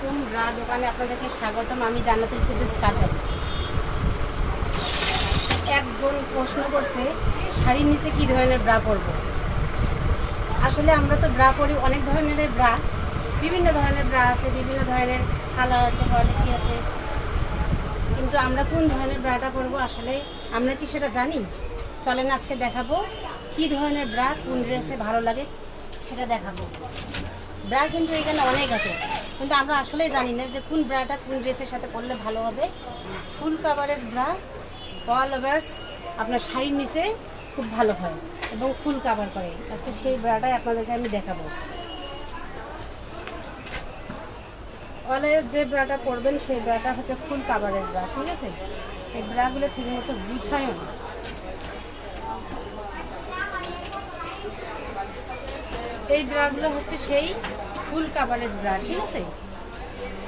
আলাইকুম ব্রা দোকানে আপনাদেরকে স্বাগতম, আমি জান্নাতুল কুদ্দুস কাজল। এক বোন প্রশ্ন করছে, শাড়ির নিচে কী ধরনের ব্রা পরবো? আসলে আমরা তো ব্রা পরি, অনেক ধরনের ব্রা, বিভিন্ন ধরনের ব্রা আছে, বিভিন্ন ধরনের কালার আছে কোয়ালিটি আছে। কিন্তু আমরা কোন ধরনের ব্রাটা পরবো আসলে, আমরা কি সেটা জানি? চলেন আজকে দেখাবো, কি ধরনের ব্রা কোন ড্রেসে ভালো লাগে, সেটা দেখাবো। ব্রা কিন্তু এখানে অনেক আছে। কিন্তু আমরা আসলেই জানি না যে কোন ব্রাটা কোন ড্রেসের সাথে পরলে ভালো হবে। Full coverage bra all overs আপনার শাড়ির নিচে খুব ভালো হয় এবং ফুল কাভার করে। আজকে সেই ব্রাটাই আপনাদেরকে আমি দেখাবো। অলের যে ব্রাটা পরবেন, সেই ব্রাটা হচ্ছে ফুল কাভারেজ ব্রা, ঠিক আছে? এই ব্রাগুলো ঠিকমতো গুছায়ও না। এই ব্রাগুলো হচ্ছে সেই ফুল কাভারেজ ব্রা ঠিক আছে?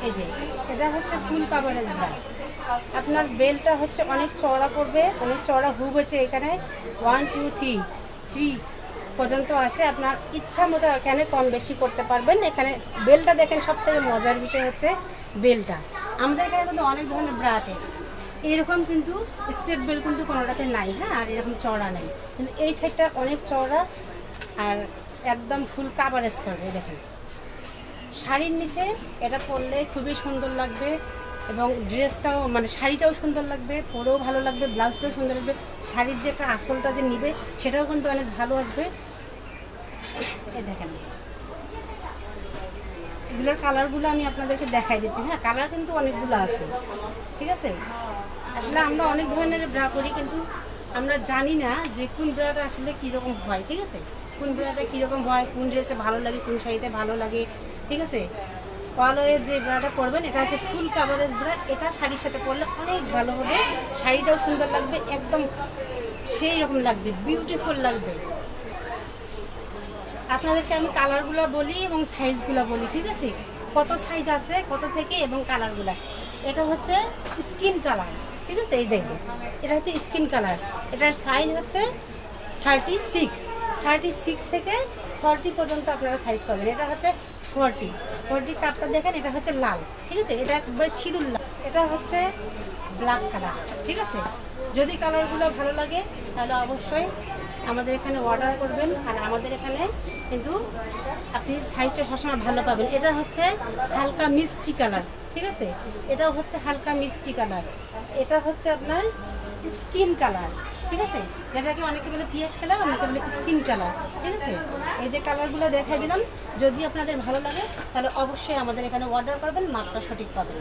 এই যে, এটা হচ্ছে ফুল কাভারেজ ব্রা আপনার বেলটা হচ্ছে অনেক চড়া পড়বে, অনেক চড়া হুব হচ্ছে এখানে। ওয়ান টু থ্রি থ্রি পর্যন্ত আছে। আপনার ইচ্ছা মতো এখানে কম বেশি করতে পারবেন। এখানে বেলটা দেখেন সব থেকে মজার বিষয় হচ্ছে বেলটা আমাদের এখানে কিন্তু অনেক ধরনের ব্রা আছে। এরকম কিন্তু স্টেট বেল কিন্তু কোনোটাতে নাই হ্যাঁ? আর এরকম চড়া নেই। কিন্তু এই সাইডটা অনেক চড়া আর একদম ফুল কাভারেজ করবে, দেখেন। শাড়ির নিচে এটা পরলে খুবই সুন্দর লাগবে এবং ড্রেসটাও মানে শাড়িটাও সুন্দর লাগবে, পরেও ভালো লাগবে, ব্লাউজটাও সুন্দর লাগবে। শাড়ির যে একটা আসলটা যে নিবে, সেটাও কিন্তু অনেক ভালো আসবে। এই দেখেন। এগুলোর কালারগুলো আমি আপনাদেরকে দেখাই দিচ্ছি। হ্যাঁ কালার কিন্তু অনেকগুলো আছে। ঠিক আছে? আসলে আমরা অনেক ধরনের ব্রা করি, কিন্তু আমরা জানি না যে কোন ব্রাটা আসলে কীরকম হয়। ঠিক আছে? কোন ব্রাটা কীরকম হয়, কোন ড্রেসে ভালো লাগে, কোন শাড়িতে ভালো লাগে, ঠিক আছে? কলয়ের যে ব্রাটা পরবেন, এটা হচ্ছে ফুল কাভারেজ ব্রা এটা শাড়ির সাথে পরলে অনেক ভালো হবে। শাড়িটাও সুন্দর লাগবে, একদম সেই রকম লাগবে বিউটিফুল লাগবে। আপনাদেরকে আমি কালারগুলো বলি এবং সাইজগুলো বলি, ঠিক আছে? কত সাইজ আছে, কত থেকে এবং কালারগুলো এটা হচ্ছে স্কিন কালার ঠিক আছে? এই দেখুন, এটা হচ্ছে স্কিন কালার এটার সাইজ হচ্ছে থার্টি সিক্স থার্টি সিক্স থেকে ফর্টি পর্যন্ত আপনারা সাইজ পাবেন। এটা হচ্ছে ফর্টি ফর্টি কাপটা দেখেন, এটা হচ্ছে লাল, ঠিক আছে? এটা একবার সিঁদুর লাল। এটা হচ্ছে ব্ল্যাক কালার ঠিক আছে? যদি কালারগুলো ভালো লাগে, তাহলে অবশ্যই আমাদের এখানে অর্ডার করবেন। আর আমাদের এখানে কিন্তু আপনি সাইজটা সবসময় ভালো পাবেন। এটা হচ্ছে হালকা মিষ্টি কালার ঠিক আছে? এটাও হচ্ছে হালকা মিষ্টি কালার এটা হচ্ছে আপনার স্কিন কালার ঠিক আছে? যেটাকে অনেকে বলে পিএস কালার, অনেকে বলে স্কিন কালার, ঠিক আছে? এই যে কালারগুলো দেখাই দিলাম, যদি আপনাদের ভালো লাগে, তাহলে অবশ্যই আমাদের এখানে অর্ডার করবেন মাপটা সঠিক পাবেন।